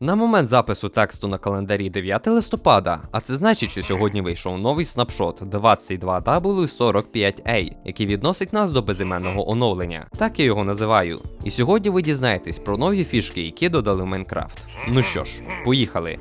На момент запису тексту на календарі 9 листопада, а це значить, що сьогодні вийшов новий снапшот 22W45A, який відносить нас до безіменного оновлення. Так я його називаю. І сьогодні ви дізнаєтесь про нові фішки, які додали в Майнкрафт. Ну що ж, поїхали.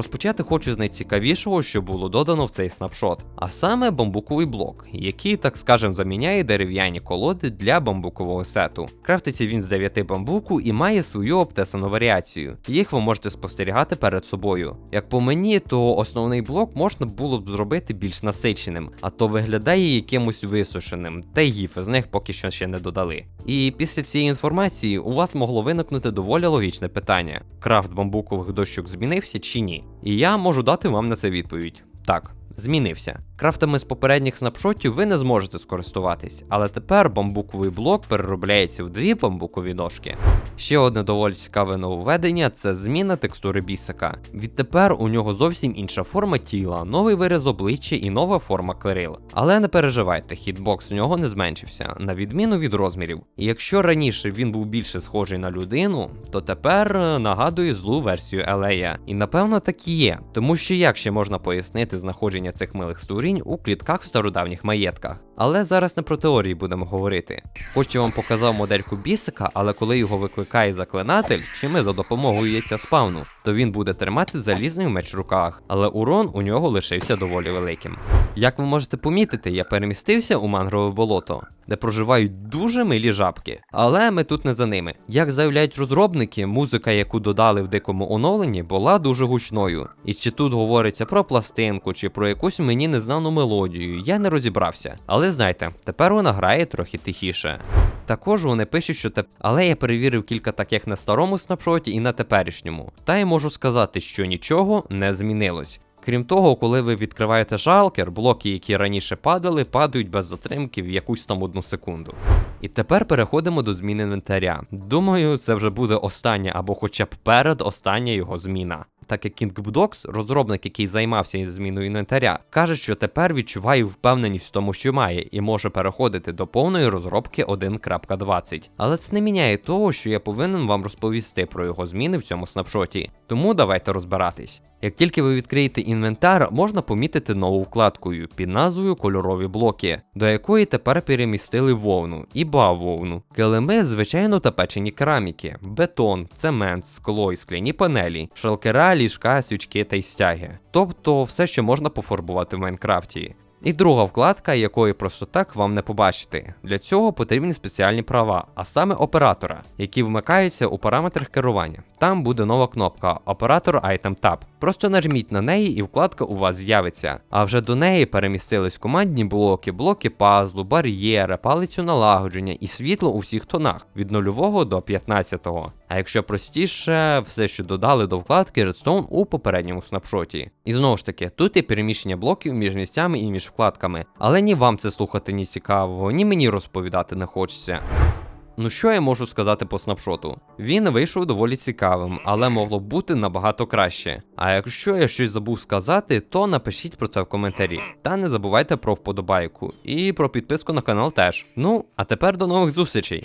Розпочати хочу з найцікавішого, що було додано в цей снапшот, а саме бамбуковий блок, який, так скажем, заміняє дерев'яні колоди для бамбукового сету. Крафтиться він з 9 бамбуку і має свою обтесану варіацію. Їх ви можете спостерігати перед собою. Як по мені, то основний блок можна було б зробити більш насиченим, а то виглядає якимось висушеним, та й гіфи з них поки що ще не додали. І після цієї інформації у вас могло виникнути доволі логічне питання: крафт бамбукових дощок змінився чи ні? І я можу дати вам на це відповідь. Так, змінився. Крафтами з попередніх снапшотів ви не зможете скористуватись, але тепер бамбуковий блок переробляється в дві бамбукові ножки. Ще одне доволі цікаве нововведення це зміна текстури бісика. Відтепер у нього зовсім інша форма тіла, новий вираз обличчя і нова форма клерил. Але не переживайте, хітбокс у нього не зменшився, на відміну від розмірів. І якщо раніше він був більше схожий на людину, то тепер е, нагадує злу версію Елея. І напевно так і є, тому що як ще можна пояснити знаходження цих милих створінь у клітках в стародавніх маєтках. Але зараз не про теорії будемо говорити. Хоч я вам показав модельку бісика, але коли його викликає заклинатель, чи ми за допомогою яйця спавну, то він буде тримати залізний меч в руках, але урон у нього лишився доволі великим. Як ви можете помітити, я перемістився у мангрове болото, де проживають дуже милі жабки. Але ми тут не за ними. Як заявляють розробники, музика, яку додали в дикому оновленні, була дуже гучною. І чи тут говориться про пластинку, чи про якусь мені незнану мелодію, я не розібрався. Але знайте, тепер вона грає трохи тихіше. Також вони пишуть, що те, але я перевірив кілька таких на старому снапшоті і на теперішньому. Та й можу сказати, що нічого не змінилось. Крім того, коли ви відкриваєте жалкер, блоки, які раніше падали, падають без затримки в якусь там одну секунду. І тепер переходимо до зміни інвентаря. Думаю, це вже буде остання або хоча б перед остання його зміна. Так як KingBox, розробник, який займався зміною інвентаря, каже, що тепер відчуває впевненість в тому, що має, і може переходити до повної розробки 1.20. Але це не міняє того, що я повинен вам розповісти про його зміни в цьому снапшоті. Тому давайте розбиратись. Як тільки ви відкриєте інвентар, можна помітити нову вкладкою під назвою Кольорові блоки, до якої тепер перемістили вовну і бавовну, килими, звичайно, та печені кераміки, бетон, цемент, скло і скляні панелі, шалкера, ліжка, свічки та й стяги. Тобто все, що можна пофарбувати в Майнкрафті. І друга вкладка, якої просто так вам не побачити. Для цього потрібні спеціальні права, а саме оператора, які вмикаються у параметрах керування. Там буде нова кнопка Оператор Item Tab. Просто нажміть на неї і вкладка у вас з'явиться. А вже до неї перемістились командні блоки, блоки пазлу, бар'єри, палицю налагодження і світло у всіх тонах від 0 до 15. А якщо простіше, все, що додали до вкладки Redstone у попередньому снапшоті. І знову ж таки, тут є переміщення блоків між місцями і між вкладками. Але ні вам це слухати ні цікаво, ні мені розповідати не хочеться. Ну що я можу сказати по снапшоту? Він вийшов доволі цікавим, але могло б бути набагато краще. А якщо я щось забув сказати, то напишіть про це в коментарі. Та не забувайте про вподобайку і про підписку на канал теж. Ну, а тепер до нових зустрічей!